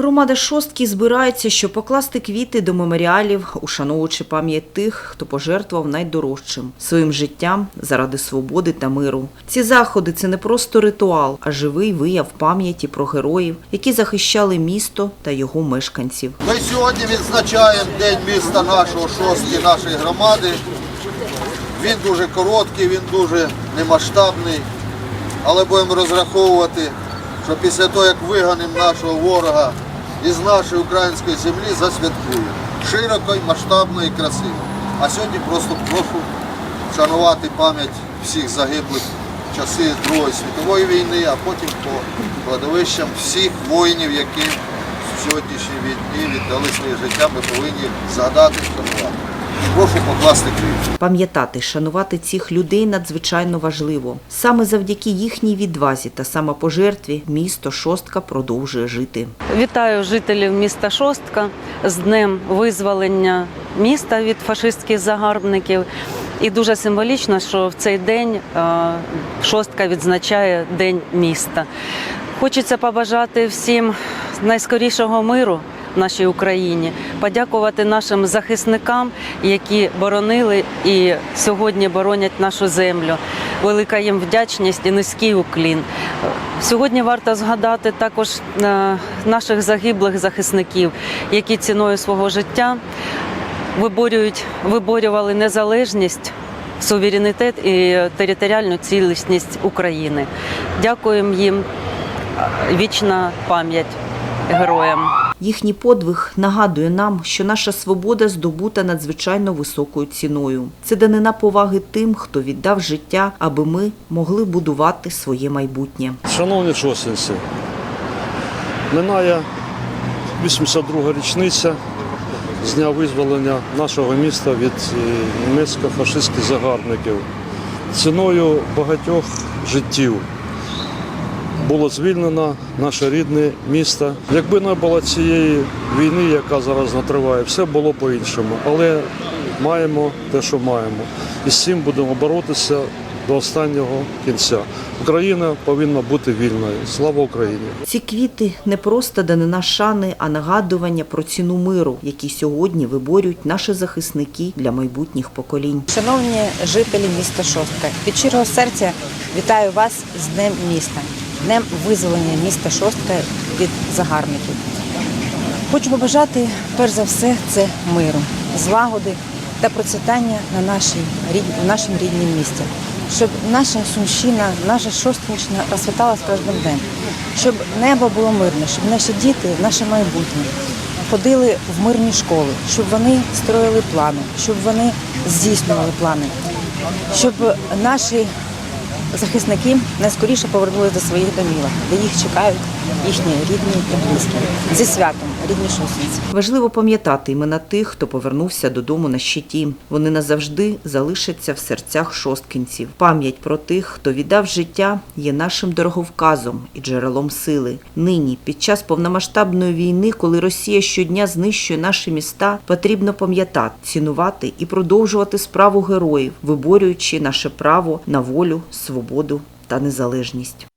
Громада шостки збирається, щоб покласти квіти до меморіалів, ушановуючи пам'ять тих, хто пожертвував найдорожчим своїм життям заради свободи та миру. Ці заходи це не просто ритуал, а живий вияв пам'яті про героїв, які захищали місто та його мешканців. Ми сьогодні відзначаємо День міста нашого, шостки нашої громади. Він дуже короткий, він дуже немасштабний, але будемо розраховувати, що після того, як виганемо нашого ворога із нашої української землі, засвяткує Широко, масштабно і красиво. А сьогодні просто прошу вшанувати пам'ять всіх загиблих в часи Другої світової війни, а потім по кладовищам всіх воїнів, які в сьогоднішній війні віддали своє життя, ми повинні згадати і вшанувати. Прошу покласти квіти. Пам'ятати, шанувати цих людей надзвичайно важливо. Саме завдяки їхній відвазі та самопожертві місто Шостка продовжує жити. Вітаю жителів міста Шостка з днем визволення міста від фашистських загарбників. І дуже символічно, що в цей день е, Шостка відзначає День міста. Хочеться побажати всім найскорішого миру нашій Україні, подякувати нашим захисникам, які боронили і сьогодні боронять нашу землю. Велика їм вдячність і низький уклін. Сьогодні варто згадати також е, наших загиблих захисників, які ціною свого життя виборюють, виборювали незалежність, суверенітет і територіальну цілісність України. Дякуємо їм. Вічна пам'ять героям. Їхній подвиг нагадує нам, що наша свобода здобута надзвичайно високою ціною. Це данина поваги тим, хто віддав життя, аби ми могли будувати своє майбутнє. Шановні шостинці, минає 82 річниця з дня визволення нашого міста від е, німецько-фашистських загарбників. Ціною багатьох життів було звільнено наше рідне місто. Якби не було цієї війни, яка зараз натриває, все було по-іншому. Але маємо те, що маємо. І з цим будемо боротися до останнього кінця. Україна повинна бути вільною. Слава Україні! Ці квіти не просто данина шани, а нагадування про ціну миру, який сьогодні виборюють наші захисники для майбутніх поколінь. Шановні жителі міста Шостка, від щирого серця вітаю вас з Днем міста, Днем визволення міста Шостка від загарбників. Хочу побажати, перш за все, це миру, злагоди та процвітання на нашій, в нашому рідному місті. Щоб наша Сумщина, наша Шостинщина розцвітала з кожним днем, щоб небо було мирне, щоб наші діти, наше майбутнє ходили в мирні школи, щоб вони строїли плани, щоб вони здійснювали плани, щоб наші захисники найскоріше повернулися до своїх домівок, де їх чекають їхні рідні і близькі. Зі святом, рідні шостинці. Важливо пам'ятати імена тих, хто повернувся додому на щиті. Вони назавжди залишаться в серцях шосткинців. Пам'ять про тих, хто віддав життя, є нашим дороговказом і джерелом сили. Нині, під час повномасштабної війни, коли Росія щодня знищує наші міста, потрібно пам'ятати, цінувати і продовжувати справу героїв, виборюючи наше право на волю, свободу та незалежність.